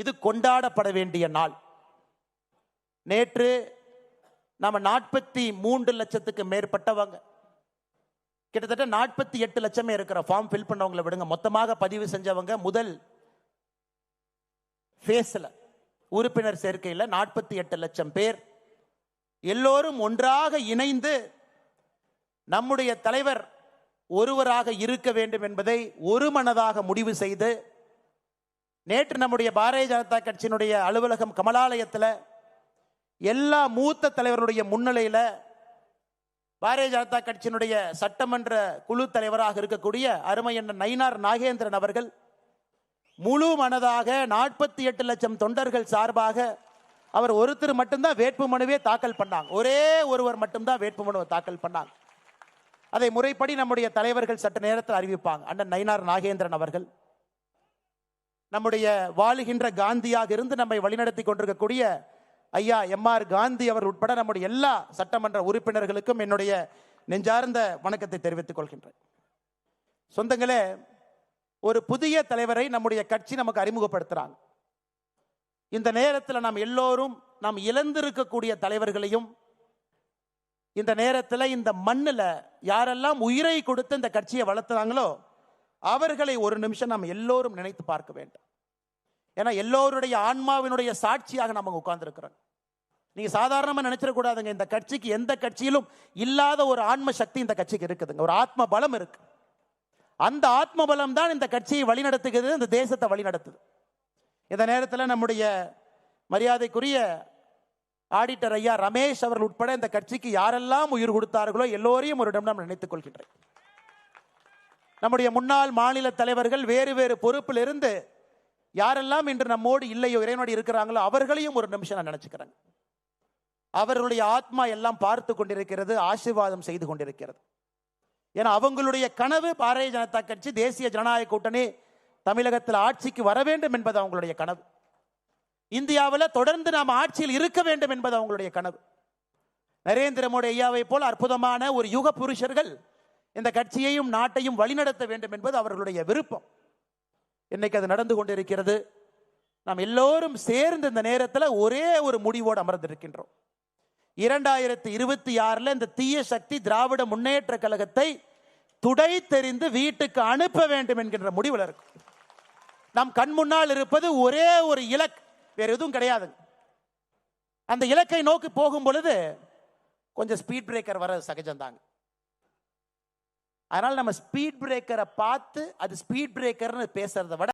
இது கொண்டாடப்பட வேண்டிய நாள். நேற்று நாம நாற்பத்தி மூன்று லட்சத்துக்கு மேற்பட்டவங்க. கிட்டத்தட்ட நாற்பத்தி எட்டு லட்சமே இருக்கிற ஃபார்ம் ஃபில் பண்ணவங்களை விடுங்க. மொத்தமாக பதிவு செஞ்சவங்க முதல் ஃபேஸில் உறுப்பினர் சேர்க்கையில் நாற்பத்தி எட்டு லட்சம் பேர். எல்லோரும் ஒன்றாக இணைந்து நம்முடைய தலைவர் ஒருவராக இருக்க வேண்டும் என்பதை ஒரு மனதாக முடிவு செய்து நேற்று நம்முடைய பாரதிய ஜனதா கட்சியினுடைய அலுவலகம் கமலாலயத்தில் எல்லா மூத்த தலைவருடைய முன்னிலையில் பாரதிய ஜனதா கட்சியினுடைய சட்டமன்ற குழு தலைவராக இருக்கக்கூடிய அருமை அண்ணன் நயினார் நாகேந்திரன் அவர்கள் முழு மனதாக நாற்பத்தி எட்டு லட்சம் தொண்டர்கள் சார்பாக அவர் ஒருத்தர் மட்டும்தான் வேட்பு மனுவே தாக்கல் பண்ணாங்க. ஒரே ஒருவர் மட்டும்தான் வேட்புமனுவை தாக்கல் பண்ணாங்க. அதை முறைப்படி நம்முடைய தலைவர்கள் சட்ட நேரத்தில் அறிவிப்பாங்க. அண்ணன் நயினார் நாகேந்திரன் அவர்கள். நம்முடைய வாழுகின்ற காந்தியாக இருந்து நம்மை வழிநடத்தி கொண்டிருக்கக்கூடிய ஐயா எம்ஆர் காந்தி அவர் உட்பட நம்முடைய எல்லா சட்டமன்ற உறுப்பினர்களுக்கும் என்னுடைய நெஞ்சார்ந்த வணக்கத்தை தெரிவித்துக் கொள்கின்றேன். சொந்தங்களே ஒரு புதிய தலைவரை நம்முடைய கட்சி நமக்கு அறிமுகப்படுத்துகிறாங்க இந்த நேரத்தில் நாம் எல்லோரும் நாம் இழந்திருக்கக்கூடிய தலைவர்களையும் இந்த நேரத்தில் இந்த மண்ணில் யாரெல்லாம் உயிரை கொடுத்து இந்த கட்சியை வளர்த்துறாங்களோ அவர்களை ஒரு நிமிஷம் நாம் எல்லோரும் நினைத்து பார்க்க வேண்டும். ஏன்னா எல்லோருடைய ஆன்மாவினுடைய சாட்சியாக நம்ம உட்கார்ந்துருக்கிறோம். நீங்கள் சாதாரணமாக நினைச்சிடக்கூடாதுங்க இந்த கட்சிக்கு எந்த கட்சியிலும் இல்லாத ஒரு ஆன்ம சக்தி இந்த கட்சிக்கு இருக்குதுங்க. ஒரு ஆத்ம பலம் இருக்கு. அந்த ஆத்ம பலம் தான் இந்த கட்சியை வழிநடத்துகிறது இந்த தேசத்தை வழிநடத்துது. இந்த நேரத்தில் நம்முடைய மரியாதைக்குரிய ஆடிட்டர் ஐயா ரமேஷ் அவர்கள் உட்பட இந்த கட்சிக்கு யாரெல்லாம் உயிர் கொடுத்தார்களோ எல்லோரையும் ஒரு நாம் நினைத்துக் கொள்கின்றேன். நம்முடைய முன்னாள் மாநில தலைவர்கள் வேறு வேறு பொறுப்பில் இருந்து யாரெல்லாம் இன்று நம்மோடு இல்லையோ இறைவனோடு இருக்கிறாங்களோ அவர்களையும் ஒரு நிமிஷம் நான் நினைச்சுக்கிறேன். அவர்களுடைய ஆத்மா எல்லாம் பார்த்து கொண்டிருக்கிறது ஆசீர்வாதம் செய்து கொண்டிருக்கிறது. ஏன்னா அவங்களுடைய கனவு பாரதிய ஜனதா கட்சி தேசிய ஜனநாயக கூட்டணி தமிழகத்தில் ஆட்சிக்கு வர வேண்டும் என்பது அவங்களுடைய கனவு. இந்தியாவில் தொடர்ந்து நாம் ஆட்சியில் இருக்க வேண்டும் என்பது அவங்களுடைய கனவு. நரேந்திர மோடி ஐயாவை போல் அற்புதமான ஒரு யுக புருஷர்கள் இந்த கட்சியையும் நாட்டையும் வழிநடத்த வேண்டும் என்பது அவர்களுடைய விருப்பம். இன்னைக்கு அது நடந்து கொண்டிருக்கிறது. நாம் எல்லோரும் சேர்ந்து இந்த நேரத்தில் ஒரே ஒரு முடிவோடு அமர்ந்திருக்கின்றோம். இரண்டாயிரத்தி இருபத்தி ஆறில் இந்த தீய சக்தி திராவிட முன்னேற்ற கழகத்தை துடை தெரிந்து வீட்டுக்கு அனுப்ப வேண்டும் என்கின்ற முடிவில் இருக்கும். நம் கண் முன்னால் இருப்பது ஒரே ஒரு இலக்கு வேறு எதுவும் கிடையாது அந்த இலக்கை நோக்கி போகும் பொழுது கொஞ்சம் ஸ்பீட் பிரேக்கர் வர சகஜம்தாங்க. அதனால நம்ம ஸ்பீட் பிரேக்கரை பார்த்து அது ஸ்பீட் பிரேக்கர்னு பேசுறத விட